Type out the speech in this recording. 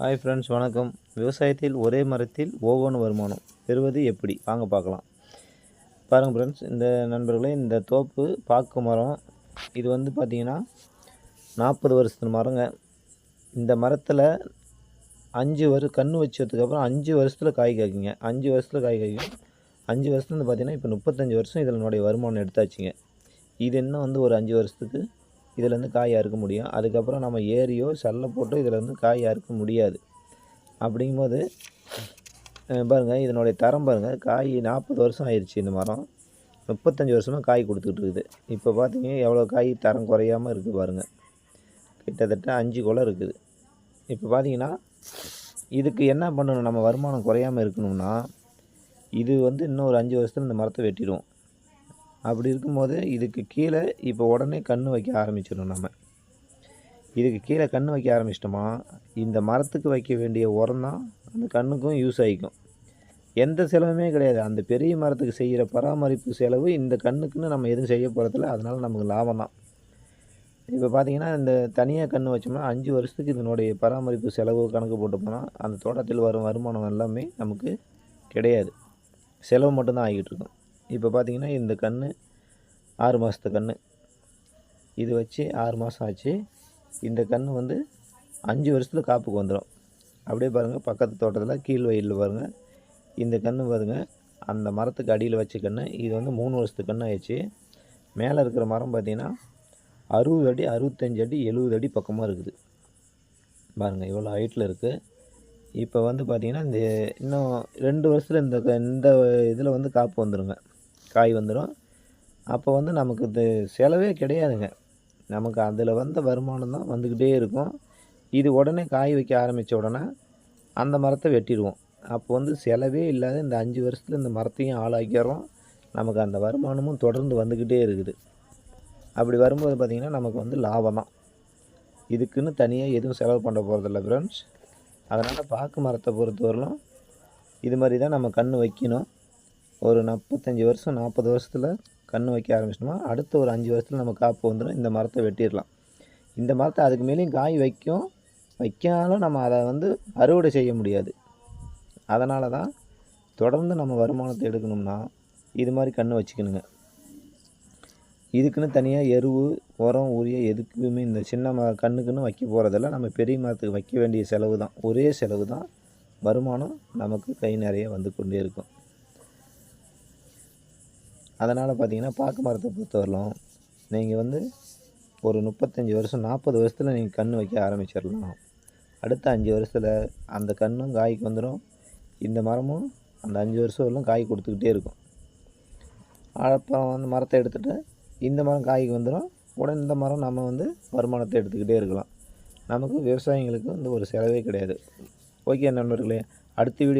Hi friends வணக்கம். விவசாயத்தில் ஒரே மரத்தில் ஒவ்வொன்று வருமானம்? பெறுவது எப்படி? வாங்க பார்க்கலாம். பாருங்கள் ஃப்ரெண்ட்ஸ் இந்த நண்பர்களே இந்த தோப்பு பாக்கு மரம் இது வந்து பார்த்திங்கன்னா நாற்பது வருஷத்து மரங்க. இந்த மரத்தில் அஞ்சு வரு கன்று வச்சதுக்கப்புறம் அஞ்சு வருஷத்தில் காய் காய்க்குங்க. அஞ்சு வருஷத்தில் காய் காய்க்கும் அஞ்சு வருஷத்துலேருந்து பார்த்தீங்கன்னா இப்போ முப்பத்தஞ்சு வருஷம் இதனுடைய வருமானம் எடுத்தாச்சுங்க. இது இன்னும் வந்து ஒரு அஞ்சு வருஷத்துக்கு இதுலேருந்து காய் அறுக்க முடியும். அதுக்கப்புறம் நம்ம ஏரியோ சல்லை போட்டோ இதிலேருந்து காய் அறுக்க முடியாது. அப்படிங்கும்போது பாருங்கள் இதனுடைய தரம் பாருங்கள் காய் நாற்பது வருஷம் ஆயிடுச்சு இந்த மரம். முப்பத்தஞ்சு வருஷமாக காய் கொடுத்துக்கிட்டு இருக்குது. இப்போ பார்த்தீங்கன்னா எவ்வளோ காய் தரம் குறையாமல் இருக்குது பாருங்கள் கிட்டத்தட்ட அஞ்சு குலை இருக்குது. இப்போ பார்த்தீங்கன்னா இதுக்கு என்ன பண்ணணும்? நம்ம வருமானம் குறையாமல் இருக்கணும்னா இது வந்து இன்னும் ஒரு அஞ்சு வருஷத்தில் இந்த மரத்தை வெட்டிடுவோம். அப்படி இருக்கும்போது இதுக்கு கீழே இப்போ உடனே கன்று வைக்க ஆரம்பிச்சிடணும் நம்ம. இதுக்கு கீழே கன்று வைக்க ஆரம்பிச்சிட்டோமா இந்த மரத்துக்கு வைக்க வேண்டிய உரம் தான் அந்த கண்ணுக்கும் யூஸ் ஆகிக்கும். எந்த செலவுமே கிடையாது. அந்த பெரிய மரத்துக்கு செய்கிற பராமரிப்பு செலவு இந்த கண்ணுக்குன்னு நம்ம எதுவும் செய்ய போகிறதில்ல அதனால் நமக்கு லாபம் தான். இப்போ பார்த்தீங்கன்னா இந்த தனியாக கன்று வச்சோம்னா அஞ்சு வருஷத்துக்கு இதனுடைய பராமரிப்பு செலவு கணக்கு போட்டு போனால் அந்த தோட்டத்தில் வரும் வருமானம் எல்லாமே நமக்கு கிடையாது. செலவு மட்டும்தான் ஆகிட்டு இருக்கும். இப்போ பார்த்தீங்கன்னா இந்த கன்று ஆறு மாதத்து கன்று இது வச்சு ஆறு மாதம் ஆச்சு. இந்த கன்று வந்து அஞ்சு வருஷத்தில் காப்புக்கு வந்துடும் அப்படியே பாருங்கள் பக்கத்து தோட்டத்தில் கீழ் வயலில் பாருங்கள் இந்த கன்று பாருங்க அந்த மரத்துக்கு அடியில் வச்ச கன்று இது வந்து மூணு வருஷத்துக்கு கன்று ஆயிடுச்சு. மேலே இருக்கிற மரம் பார்த்திங்கன்னா அறுபது அடி அறுபத்தஞ்சு அடி எழுபது அடி பக்கமாக இருக்குது. பாருங்கள் இவ்வளோ ஹைட்டில் இருக்குது இப்போ வந்து பார்த்திங்கன்னா இந்த இன்னும் ரெண்டு வருஷத்தில் இந்த க- இந்த இதில் வந்து காப்பு வந்துடுங்க காய் வந்துடும் அப்போ வந்து நமக்கு இது செலவே கிடையாதுங்க. நமக்கு அதில் வந்த வருமானம் தான் வந்துக்கிட்டே இருக்கும். இது உடனே காய் வைக்க ஆரம்பித்த உடனே அந்த மரத்தை வெட்டிடுவோம். அப்போ வந்து செலவே இல்லாத இந்த அஞ்சு வருஷத்தில் இந்த மரத்தையும் ஆளாக்கிறோம் நமக்கு அந்த வருமானமும் தொடர்ந்து வந்துக்கிட்டே இருக்குது. அப்படி வரும்போது பார்த்திங்கன்னா நமக்கு வந்து லாபம் தான். இதுக்குன்னு தனியாக எதுவும் செலவு பண்ண போகிறதில்ல ஃப்ரெண்ட்ஸ் அதனால் பாக்கு மரத்தை பொறுத்தவரையிலும் இது மாதிரி தான் நம்ம கண் வைக்கணும். ஒரு நாற்பத்தஞ்சு வருஷம் நாற்பது வருஷத்தில் கன்று வைக்க ஆரம்பிச்சிட்டோமா? அடுத்த ஒரு அஞ்சு வருஷத்தில் நம்ம காப்பு வந்துடும் இந்த மரத்தை வெட்டிடலாம். இந்த மரத்தை அதுக்கு மேலேயும் காய் வைக்கும். வைக்காலும் நம்ம அதை வந்து அறுவடை செய்ய முடியாது. அதனால தான் தொடர்ந்து நம்ம வருமானத்தை எடுக்கணும்னா இது மாதிரி கன்று வச்சுக்கணுங்க. இதுக்குன்னு தனியாக எருவு உரம் உரிய எதுக்குமே இந்த சின்ன ம கண்ணுக்குன்னு வைக்க போகிறதில்ல நம்ம பெரிய மரத்துக்கு வைக்க வேண்டிய செலவு தான் ஒரே செலவு தான் வருமானம் நமக்கு கை நிறைய வந்து கொண்டே இருக்கும். அதனால் பார்த்தீங்கன்னா பாக்கு மரத்தை பொறுத்தவரையிலும் நீங்கள் வந்து ஒரு முப்பத்தஞ்சு வருஷம் நாற்பது வருஷத்தில் நீங்கள் கன்று வைக்க ஆரம்பிச்சிடலாம். அடுத்த அஞ்சு வருஷத்தில் அந்த கன்றும் காய்க்கு வந்துடும் இந்த மரமும் அந்த அஞ்சு வருஷம் வரலும் காய் கொடுத்துக்கிட்டே இருக்கும். அப்புறம் வந்து மரத்தை எடுத்துகிட்டு இந்த மரம் காய்க்கு வந்துடும் உடனே இந்த மரம் நம்ம வந்து வருமானத்தை எடுத்துக்கிட்டே இருக்கலாம். நமக்கு விவசாயிங்களுக்கு வந்து ஒரு செலவே கிடையாது. ஓகே நண்பர்களே அடுத்த வீடியோ